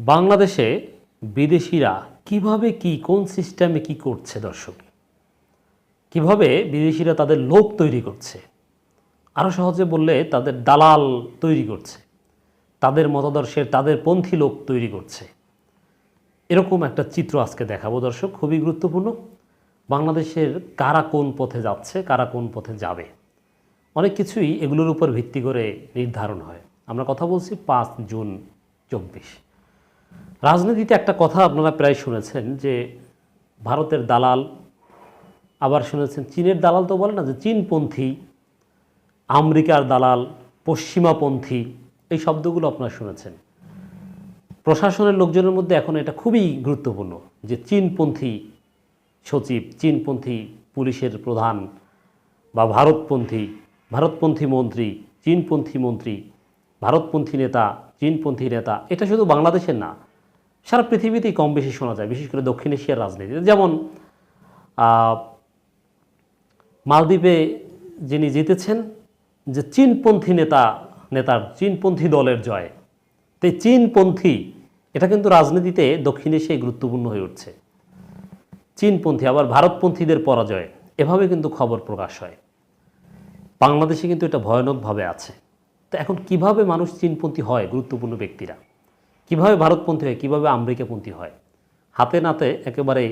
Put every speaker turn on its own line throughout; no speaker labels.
বাংলাদেশে বিদেশিরা কীভাবে কি, কোন সিস্টেমে কি করছে দর্শক? কীভাবে বিদেশিরা তাদের লোক তৈরি করছে? আরও সহজে বললে তাদের দালাল তৈরি করছে, তাদের মতাদর্শের, তাদের পন্থী লোক তৈরি করছে। এরকম একটা চিত্র আজকে দেখাবো দর্শক, খুবই গুরুত্বপূর্ণ। বাংলাদেশের কারা কোন পথে যাচ্ছে, কারা কোন পথে যাবে? অনেক কিছুই এগুলোর উপর ভিত্তি করে নির্ধারণ হয়। আমরা কথা বলছি পাঁচ জুন চব্বিশ। রাজনীতিতে একটা কথা আপনারা প্রায় শুনেছেন যে ভারতের দালাল, আবার শুনেছেন চীনের দালাল তো বলে না যে চীনপন্থী, আমেরিকার দালাল, পশ্চিমাপন্থী, এই শব্দগুলো আপনারা শুনেছেন। প্রশাসনের লোকজনের মধ্যে এখন এটা খুবই গুরুত্বপূর্ণ যে চীনপন্থী সচিব, চীনপন্থী পুলিশের প্রধান বা ভারতপন্থী ভারতপন্থী মন্ত্রী, চীনপন্থী মন্ত্রী, ভারতপন্থী নেতা চীনপন্থী নেতা। এটা শুধু বাংলাদেশের না, সারা পৃথিবীতেই কম বেশি শোনা যায়, বিশেষ করে দক্ষিণ এশিয়ার রাজনীতিতে যেমন মালদ্বীপে যিনি জিতেছেন, যে চীনপন্থী নেতা, নেতার চীনপন্থী দলের জয় তো এই চীনপন্থী, এটা কিন্তু রাজনীতিতে দক্ষিণ এশিয়ায় গুরুত্বপূর্ণ হয়ে উঠছে। চীনপন্থী, আবার ভারতপন্থীদের পরাজয়, এভাবে কিন্তু খবর প্রকাশ হয়। বাংলাদেশে কিন্তু এটা ভয়ানকভাবে আছে। তো এখন কীভাবে মানুষ চীনপন্থী হয় গুরুত্বপূর্ণ ব্যক্তিরা? কীভাবে ভারতপন্থী হয়? কীভাবে আমেরিকাপন্থী হয়? হাতে নাতে একেবারে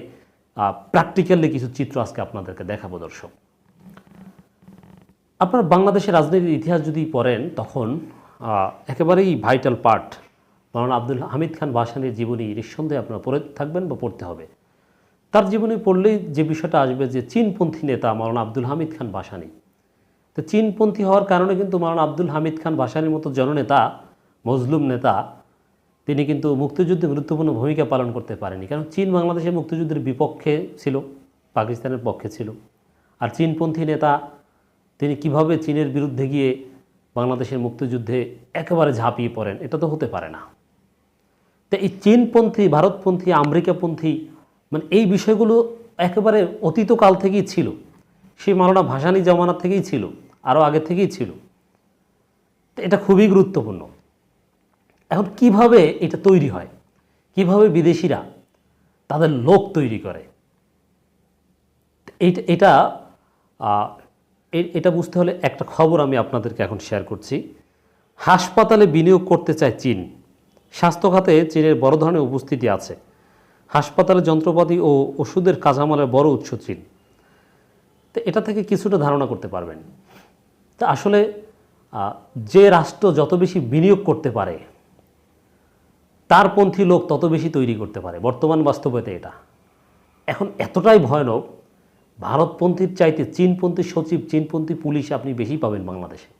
প্র্যাকটিক্যালি কিছু চিত্র আজকে আপনাদেরকে দেখাবো, দর্শক। আপনার বাংলাদেশের রাজনীতির ইতিহাস যদি পড়েন, তখন একেবারেই ভাইটাল পার্ট মৌলানা আব্দুল হামিদ খান বাসানির জীবনী নিঃসন্দেহে আপনারা পড়ে থাকবেন বা পড়তে হবে। তার জীবনী পড়লেই যে বিষয়টা আসবে যে চীনপন্থী নেতা মৌলানা আব্দুল হামিদ খান বাসানি তো চীনপন্থী হওয়ার কারণে কিন্তু মৌলানা আব্দুল হামিদ খান বাসানির মতো জননেতা, মজলুম নেতা, তিনি কিন্তু মুক্তিযুদ্ধে গুরুত্বপূর্ণ ভূমিকা পালন করতে পারেনি। কারণ চীন বাংলাদেশের মুক্তিযুদ্ধের বিপক্ষে ছিল, পাকিস্তানের পক্ষে ছিল। আর চীনপন্থী নেতা, তিনি কীভাবে চীনের বিরুদ্ধে গিয়ে বাংলাদেশের মুক্তিযুদ্ধে একেবারে ঝাঁপিয়ে পড়েন, এটা তো হতে পারে না। তো এই চীনপন্থী, ভারতপন্থী, আমেরিকাপন্থী মানে এই বিষয়গুলো একেবারে অতীতকাল থেকেই ছিল। সেই মালনা ভাসানি জমানা থেকেই ছিল। আরও আগে থেকেই ছিল। তো এটা খুবই গুরুত্বপূর্ণ। এখন কীভাবে এটা তৈরি হয়? কীভাবে বিদেশিরা তাদের লোক তৈরি করে? এটা এটা বুঝতে হলে একটা খবর আমি আপনাদেরকে এখন শেয়ার করছি। হাসপাতালে বিনিয়োগ করতে চায় চীন। স্বাস্থ্য খাতে চীনের বড় ধরনের উপস্থিতি আছে। হাসপাতালে যন্ত্রপাতি ও ওষুধের কাঁচামালের বড় উৎস চীন। তো এটা থেকে কিছুটা ধারণা করতে পারবেন। তা আসলে যে রাষ্ট্র যত বেশি বিনিয়োগ করতে পারে, তার পন্থী লোক তত বেশি তৈরি করতে পারে। বর্তমান বাস্তবতা এটা। এখন এতটাই ভয়ানক, ভারতপন্থীর চাইতে চীনপন্থী সচিব, চীনপন্থী পুলিশ আপনি বেশি পাবেন বাংলাদেশে।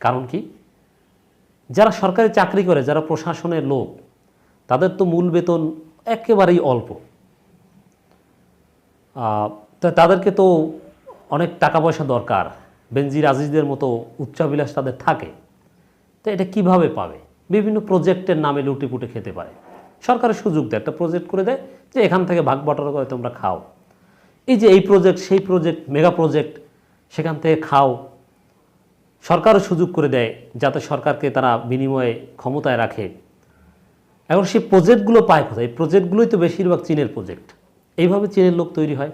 কারণ কি? যারা সরকারি চাকরি করে, যারা প্রশাসনের লোক, তাদের তো মূল বেতন একেবারেই অল্প। তাদেরকে তো অনেক টাকা পয়সা দরকার। বেনজির আজিজদের মতো উচ্চাবিলাস তাদের থাকে, তো এটা কীভাবে পাবে? বিভিন্ন প্রজেক্টের নামে লুটে পুটে খেতে পারে। সরকারের সুযোগ দেয়, একটা প্রজেক্ট করে দেয় যে এখান থেকে ভাগ বটরা করে তোমরা খাও। এই যে এই প্রজেক্ট, সেই প্রজেক্ট, মেগা প্রজেক্ট, সেখান থেকে খাও। সরকারও সুযোগ করে দেয় যাতে সরকারকে তারা বিনিময়ে ক্ষমতায় রাখে। এখন সেই প্রজেক্টগুলো পায় কোথায়? এই প্রজেক্টগুলোই তো বেশিরভাগ চীনের প্রজেক্ট। এইভাবে চীনের লোক তৈরি হয়।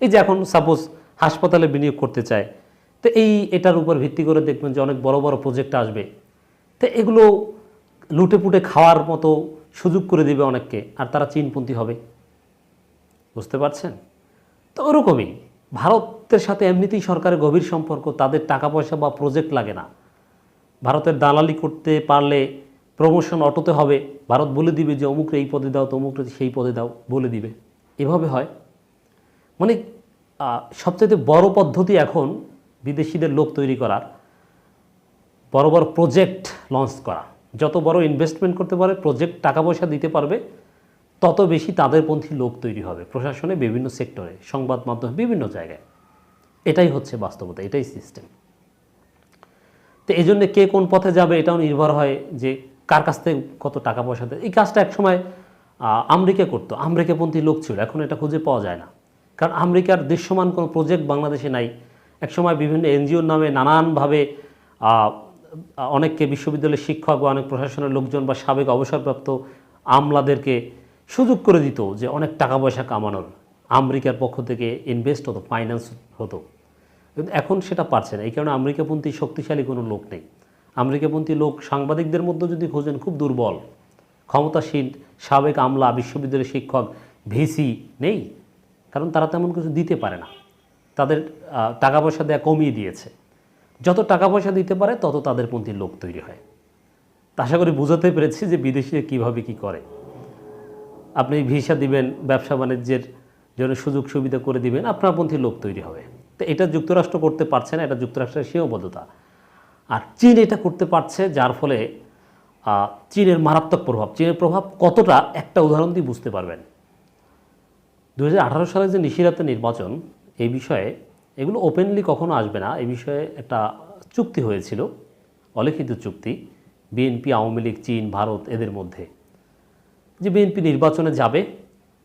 এই যে এখন সাপোজ হাসপাতালে বিনিয়োগ করতে চায় তো এই এটার উপর ভিত্তি করে দেখবেন যে অনেক বড় বড় প্রজেক্ট আসবে। তো এগুলো লুটে পুটে খাওয়ার মতো সুযোগ করে দেবে অনেককে, আর তারা চীনপন্থী হবে। বুঝতে পারছেন? তো ওরকমই। ভারতের সাথে এমনিতেই সরকারের গভীর সম্পর্ক, তাদের টাকা পয়সা বা প্রজেক্ট লাগে না। ভারতের দালালি করতে পারলে প্রমোশন অটোতে হবে। ভারত বলে দিবে যে অমুকরে এই পদে দাও, তমুকরে সেই পদে দাও, বলে দিবে। এভাবে হয়। মানে সবচেয়ে বড় পদ্ধতি এখন বিদেশিদের লোক তৈরি করার বড় বড় প্রজেক্ট লঞ্চ করা। যত বড় ইনভেস্টমেন্ট করতে পারে প্রজেক্ট টাকা পয়সা দিতে পারবে, তত বেশি তাদের পন্থী লোক তৈরি হবে প্রশাসনে বিভিন্ন সেক্টরে সংবাদ মাধ্যমে বিভিন্ন জায়গায়। এটাই হচ্ছে বাস্তবতা, এটাই সিস্টেম তো এই জন্য কে কোন পথে যাবে এটাও নির্ভর হয় যে কার কাছ থেকে কত টাকা পয়সা দেয়। এই কাজটা একসময় আমেরিকা করতো। আমেরিকাপন্থী লোক ছিল, এখন এটা খুঁজে পাওয়া যায় না। কারণ আমেরিকার দৃশ্যমান কোনো প্রজেক্ট বাংলাদেশে নাই। একসময় বিভিন্ন এনজিওর নামে নানানভাবে অনেককে বিশ্ববিদ্যালয়ের শিক্ষক বা অনেক প্রশাসনের লোকজন বা সাবেক অবসরপ্রাপ্ত আমলাদেরকে সুযোগ করে দিত যে অনেক টাকা পয়সা কামানোর। আমেরিকার পক্ষ থেকে ইনভেস্ট হতো ফাইন্যান্স হতো। কিন্তু এখন সেটা পারছে না। এই কারণে আমেরিকাপন্থী শক্তিশালী কোনো লোক নেই। আমেরিকাপন্থী লোক সাংবাদিকদের মধ্যে যদি খোঁজেন, খুব দুর্বল। ক্ষমতাসীন সাবেক আমলা, বিশ্ববিদ্যালয়ের শিক্ষক, ভিসি নেই। কারণ তারা তেমন কিছু দিতে পারে না। তাদের টাকা পয়সা দেওয়া কমিয়ে দিয়েছে। যত টাকা পয়সা দিতে পারে, তত তাদের পন্থী লোক তৈরি হয়। তা আশা করি বুঝাতে পেরেছি যে বিদেশিরা কীভাবে কি করে। আপনি ভিসা দিবেন, ব্যবসা বাণিজ্যের জন্য সুযোগ সুবিধা করে দিবেন, আপনার আপনারপন্থী লোক তৈরি হবে। তো এটা যুক্তরাষ্ট্র করতে পারছে না, এটা যুক্তরাষ্ট্রের সীমাবদ্ধতা। আর চীন এটা করতে পারছে, যার ফলে চীনের মারাত্মক প্রভাব। চীনের প্রভাব কতটা, একটা উদাহরণ দিয়ে বুঝতে পারবেন। দু সালে যে নিশিরাতের নির্বাচন এই বিষয়ে, এগুলো ওপেনলি কখনো আসবে না। এই বিষয়ে একটা চুক্তি হয়েছিল, অলিখিত চুক্তি বিএনপি আওয়ামী লীগ, চীন, ভারত, এদের মধ্যে। যে বিএনপি নির্বাচনে যাবে,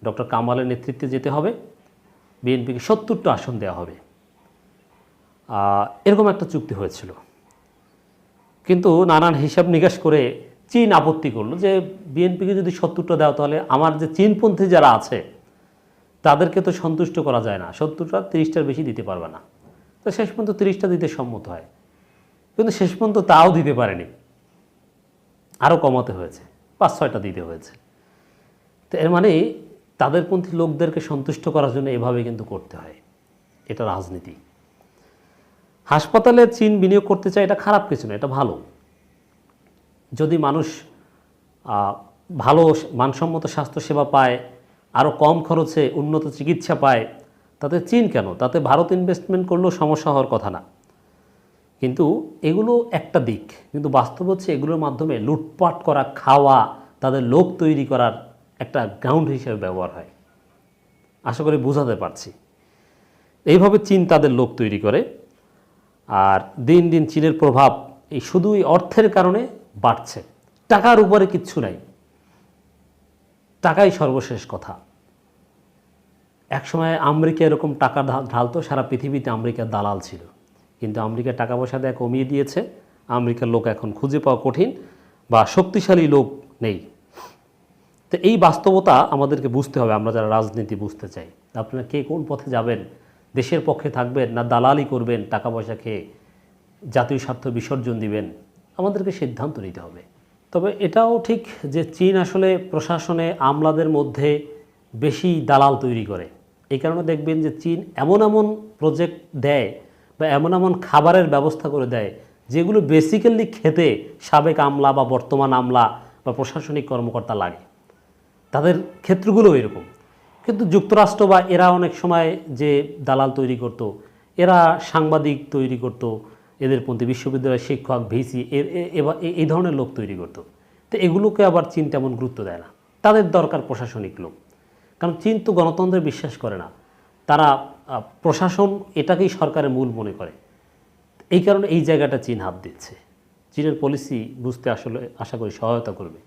ডক্টর কামালের নেতৃত্বে যেতে হবে বিএনপিকে সত্তরটা আসন দেওয়া হবে। এরকম একটা চুক্তি হয়েছিল। কিন্তু নানান হিসাব নিকাশ করে চীন আপত্তি করল যে বিএনপিকে যদি সত্তরটা দেওয়া তাহলে আমার যে চীনপন্থী যারা আছে তাদেরকে তো সন্তুষ্ট করা যায় না। সত্তরটা তিরিশটার বেশি দিতে পারবে না। তো শেষ পর্যন্ত তিরিশটা দিতে সম্মত হয়। কিন্তু শেষ পর্যন্ত তাও দিতে পারেনি। আরও কমাতে হয়েছে। পাঁচ ছয়টা দিতে হয়েছে। তো এর মানে তাদেরপন্থী লোকদেরকে সন্তুষ্ট করার জন্য এভাবে কিন্তু করতে হয়। এটা রাজনীতি। হাসপাতালে চীন বিনিয়োগ করতে চায় এটা খারাপ কিছু না, এটা ভালো। যদি মানুষ ভালো মানসম্মত স্বাস্থ্যসেবা পায় আরও কম খরচে উন্নত চিকিৎসা পায়, তাতে চীন কেন? তাতে ভারত ইনভেস্টমেন্ট করলেও সমস্যা হওয়ার কথা না। কিন্তু এগুলো একটা দিক, কিন্তু বাস্তব হচ্ছে এগুলোর মাধ্যমে লুটপাট করা, খাওয়া, তাদের লোক তৈরি করার একটা গ্রাউন্ড হিসেবে ব্যবহার হয়। আশা করি বোঝাতে পারছি। এইভাবে চীন তাদের লোক তৈরি করে, আর দিন দিন চীনের প্রভাব এই শুধুই অর্থের কারণে বাড়ছে। টাকার উপরে কিচ্ছু নাই। টাকাই সর্বশেষ কথা। একসময় আমেরিকা এরকম টাকা ঢালতো, সারা পৃথিবীতে আমেরিকার দালাল ছিল। কিন্তু আমেরিকা টাকা পয়সা দেয় কমিয়ে দিয়েছে। আমেরিকার লোক এখন খুঁজে পাওয়া কঠিন বা শক্তিশালী লোক নেই। তো এই বাস্তবতা আমাদেরকে বুঝতে হবে, আমরা যারা রাজনীতি বুঝতে চাই। আপনারা কে কোন পথে যাবেন? দেশের পক্ষে থাকবেন না দালালি করবেন, টাকা পয়সা খেয়ে জাতীয় স্বার্থ বিসর্জন দিবেন? আমাদেরকে সিদ্ধান্ত নিতে হবে। তবে এটাও ঠিক যে চীন আসলে প্রশাসনে আমলাদের মধ্যে বেশি দালাল তৈরি করে। এই কারণে দেখবেন যে চীন এমন এমন প্রজেক্ট দেয় বা এমন এমন খাবারের ব্যবস্থা করে দেয় যেগুলো বেসিক্যালি খেতে সাবেক আমলা বা বর্তমান আমলা বা প্রশাসনিক কর্মকর্তা লাগে। তাদের ক্ষেত্রগুলো এরকম। কিন্তু যুক্তরাষ্ট্র বা এরা অনেক সময় যে দালাল তৈরি করত, এরা সাংবাদিক তৈরি করত এদের পন্থী বিশ্ববিদ্যালয়ের শিক্ষক, ভিসি এর এই ধরনের লোক তৈরি করত। তো এগুলোকে আবার চীন তেমন গুরুত্ব দেয় না। তাদের দরকার প্রশাসনিক লোক। কারণ চীন তো গণতন্ত্রে বিশ্বাস করে না। তারা প্রশাসন এটাকেই সরকারের মূল মনে করে। এই কারণে এই জায়গাটা চীন হাত দিচ্ছে। চীনের পলিসি বুঝতে আসলে, আশা করি সহায়তা করবে।